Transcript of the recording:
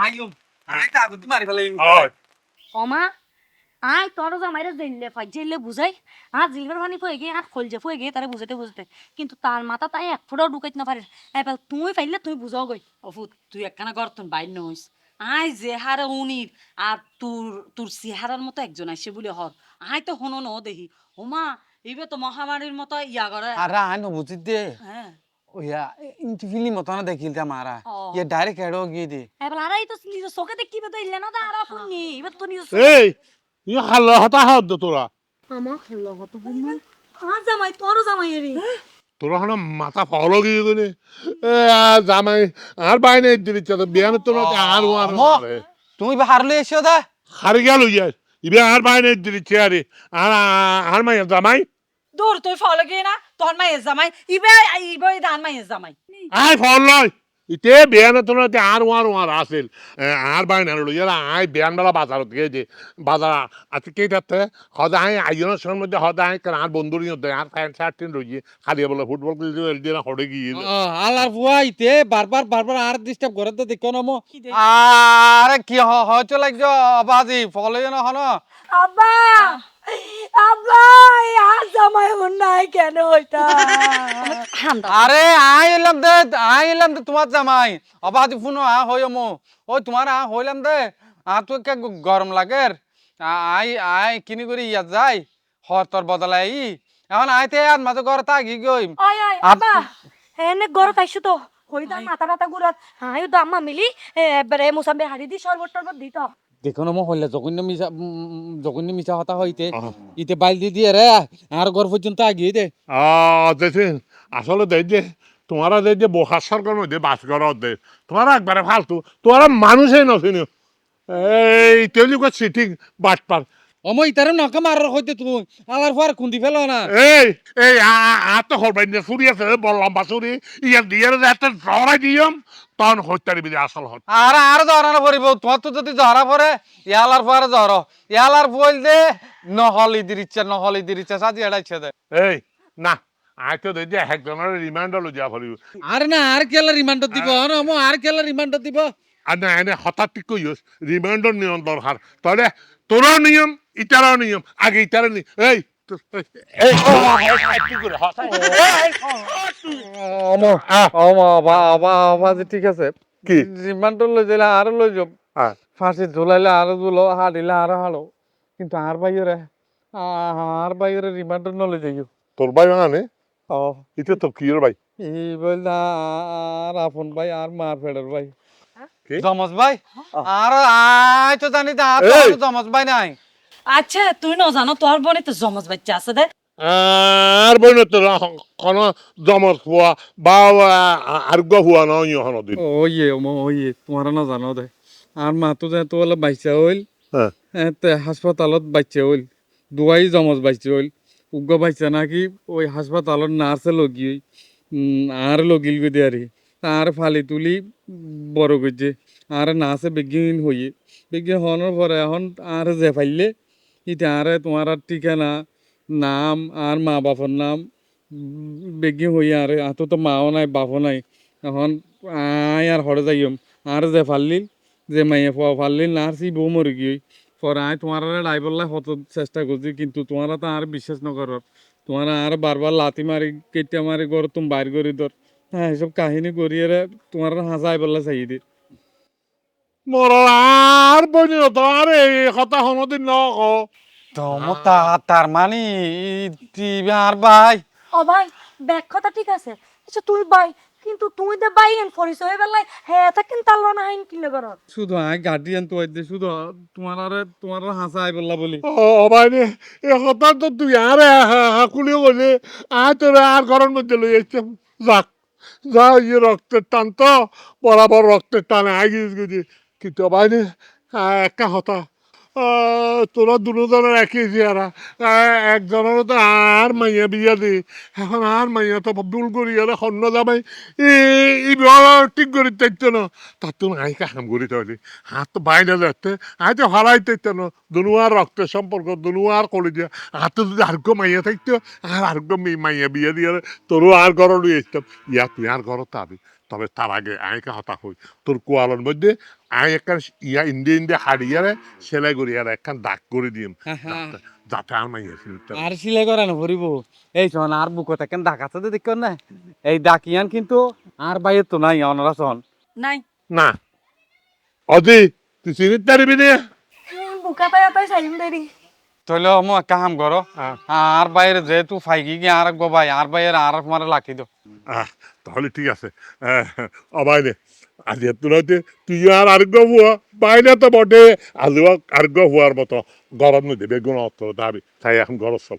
আইও I তা গুদি মারি ফেলে অমা আই তোর জামাইরে জেললে ফাই জেললে বুঝাই আর জিলবার পানি ফয়ে গিয়ে আর খলজে ফয়ে গিয়ে তারে বুঝাইতে বুঝতে কিন্তু তার মাথা তাই এক ফুটাও ঢুকাইতে না পারে এবার তুই পাইলে তুই বুঝাও গই অফু তুই একখানা গর্তন বাইর নইস আই যে হারে উনির আর তোর তোর চেহারার মতো একজন আসে বলে হর আই তো হনো ন দেখি ওমা এইবে তো মহামারীর মতো ইয়া করে আরে আই ন বুঝিত দে। হ্যাঁ ওয়া ইনটি ফিল্ম মতো না দেখিল তা মারা। ইয়ে ডাইরেক্ট হেডো গিয়ে দে। এবার আর এই তো চোখে দেখতে তো না তো আর নি এবার তো নিজের এই হাল্লা হতা হাত দে তোরা আমার খেলো কত বুঝলি আর জামাই তোর জামাই রে তোরা হন মাথা ফলো গিয়ে এ জামাই আর বাইনে দিলি তো বিয়ান তোরা আর আর আমো। তুমি বা হারলে এসো দা। হারি গেল ইয়ার ইবে আর বাইনে দিলি চেয়ারে আর আর মাই জামাই। দূর তুই ফলে গিয়ে না তোর মায়ের জামাই ইবে ইবে দান মায়ের জামাই আই ফল নয় ইতে বিয়ান তোরা আর আর আর আসিল আর বাইনে লই ইয়ার আই বিয়ান বেলা বাজারত গিয়ে যে বাজার আজকে কে যাচ্ছে হদা আই আইজনের সময় মধ্যে হদা আই কারণ আর বন্ধুর নিয়ে আর ফ্যান শার্ট টিন রইয়ে খালি বলে ফুটবল খেলতে এলদিন হড়ে গিয়ে আলার ফুয়া ইতে বারবার বারবার আর ডিস্টার্ব করে তো দেখো না মো? আরে কি হয়তো লাগছো বাজি ফলে না হন আব্বা আব্বা আর জামাই নাই কেন হইতা আরে আই এলাম দে আই এলাম দে তোমার জামাই। অবাজি ফোন আ হই মো। ওই তোমার আ হইলাম দে। আ তো কে গরম লাগে আই আই কিনি করি ইয়া যাই। হর তোর বদলাই এখন আইতে আর মাঝে ঘর থাকি গই। আব্বা এনে গরত আইছো তো? হইতা মাথা টাথা গুড়াত হাই তো আম্মা মিলি এবারে মুসাম্বে হাড়ি দি শরবত টরবত দিত দেখো না মো হইলে জঘন্য মিশা জঘন্য মিশা হতা হইতে ইতে বাইল দি দিয়ে রে আর ঘর পর্যন্ত আগিয়ে দে। দেখছেন আসলে দেখ যে তোমারা দেখ যে বহার সরকার মধ্যে বাস করা দে। তোমারা একবারে ফালতু তোমারা মানুষই নছিন এই তেলিকে চিঠি বাট পার অমো ইতারে নকে মারার হইতে তুই আলার পর খুন্দি ফেলো না। এই এই আর তো হরবাই না আছে বললাম বা চুরি ইয়ার দিয়ে যাতে ধরাই দিয়ম তখন হত্যারি বিধি আসল হত আর আর ধরা পড়িব তোমার তো যদি ধরা পড়ে ইয়ালার পরে ধর ইয়ালার বল দে নহলি দির ইচ্ছা নহলি দির ইচ্ছা সাজি এড়াইছে দে। এই না আই তো দেখ যে একজনের রিমান্ডার লইয়া আর না আর কেলা রিমান্ডার দিব? না মো আর কেলা রিমান্ডার দিব? আর না এনে হঠাৎ ঠিক কইস রিমান্ডার নিয়ম দরকার তাহলে তোরও নিয়ম ইটারও নিয়ম আগে ইটারও নি এই ঠিক আছে। কি? রিমান্ডার লই যাইলে আর লই যাব। ফাঁসি ঝুলাইলে আর ঝুলো হাডিলে আর হাড়ো। কিন্তু আর বাইরে আর বাইরে রিমান্ডার নলে যাইও। তোর ভাই মানে ও। এটা তো কি ভাই? এই বল আর আপন ভাই আর মার ফেডার ভাই? জমজ ভাই? আর আই তো জানি তা! জমজ ভাই নাই। আচ্ছা তুই ন জানো তোর বোনে তো জমজ বাচ্চা আছে দে আর বইন তো কোন জমজ হওয়া বা আরোগ্য হওয়া নয় ইহন দিন ওইয়ে ওইয়ে তোমার না জানো দে আর মা তো যে তো বলে বাইচা হইল হ্যাঁ। এতে হাসপাতালত বাইচা হইল দুয়াই জমজ বাইচা হইল উগ্র বাইচা নাকি ওই হাসপাতালত নার্সে লগি আর লগিল গো দেয়ারি আর ফালি তুলি বড় করছে আর নার্সে বেগিন হইয়ে বেগিন হওয়ার পরে এখন আর যে ফাইলে ইতে আরে তোমার আর ঠিকানা নাম আর মা বাপর নাম, বেগি হইয়া আর আতো তো মাও নাই, বাপও নাই। এখন আয় আর হরে যাইম আর যে ফাল্লিল, যে মাইয়ে পাওয়া ফাল্লিল না আর সি বউ মরে গিয়ে। পরে আয়, তোমার ডাইবল্লাই হত চেষ্টা করছি, কিন্তু তোমার তো আর বিশ্বাস নকর তোমার আর বারবার লাথি মারি, কেটে মারি গর তুমি বাইর করি ধর। হ্যাঁ এসব কাহিনী করিয়ে তোমার হাসা আইবল্লা চাই দি। মোর আর বইন তো আর এই কথা হনদিন ন তোমতা তার মানে আর ভাই ও ভাই ব্যাগ কথা ঠিক আছে। আচ্ছা তুই বাই কিন্তু তুই দে বাই এন ফরিস হয়ে বেলাই হ্যাঁ তা কিন্তু আল্লাহ না হাইন কিলে করত শুধু আয় গার্ডিয়ান তো আইতে শুধু তোমার আর তোমার হাসা আইবল্লা বলি। ও ভাই রে এ কথা তো তুই আর হাকুলিও বলে আর তোর আর ঘরের মধ্যে লই এসছে যাক যা ইয়ে রক্তের টান তো বরাবর রক্তের টানে আগিয়ে গেছে কিন্তু ভাই রে একটা হতা তোরা দুজনের একই আহ, একজনের তো আর মাইয়া বিয়া দি এখন আর মাইয়া তো ভুল করি আর সন্ন যাবাই ই ঠিক করি তাইতো না। তার তো আইকা হাম করি তাহলে। হাত তো বাইরে যাচ্ছে আই তো হারাই তাইতো না। দুনুয়ার রক্তের সম্পর্ক দুনুয়ার করে দিয়া। হাত যদি আরোগ্য মাইয়া থাকতো আর আরোগ্য মাইয়া বিয়া দিয়ে তোরও আর ঘর লুই আসতাম। ইয়া তুই আর ঘর তাবি। তবে তার আগে আইকা হতা হই তোর কোয়ালের মধ্যে আই একটা ইয়া ইন্ডে ইন্ডে হারিয়ারে সেলাই করি আর একখান দাগ করে দিম। যাতে- যাতে আর ফিরতে আর সিলাই করা না ভরিব এই শোন আর বুকো থাকেন ডাকাতে তো দেখুন না। এই ডাকিয়ান কিন্তু আর বাইরে তো নাই অনরা শোন। নাই। না। অজি তুই চিনিত পারবি না? বুকা দেরি তাহলে মো একটা কাম করো হ্যাঁ। আর বাইরে যেহেতু ফাইকি গিয়ে আর গো ভাই আর বাইরে আর মারে লাখি দো আহ, তাহলে ঠিক আছে। অবাইনে আজ তোরা তুই আর আরোগ্য হুয়া বাইরে তো বটে। আলু আরোগ্য হওয়ার মতো। গরম দেবে গুণ অত দাবি। তাই এখন গরম সব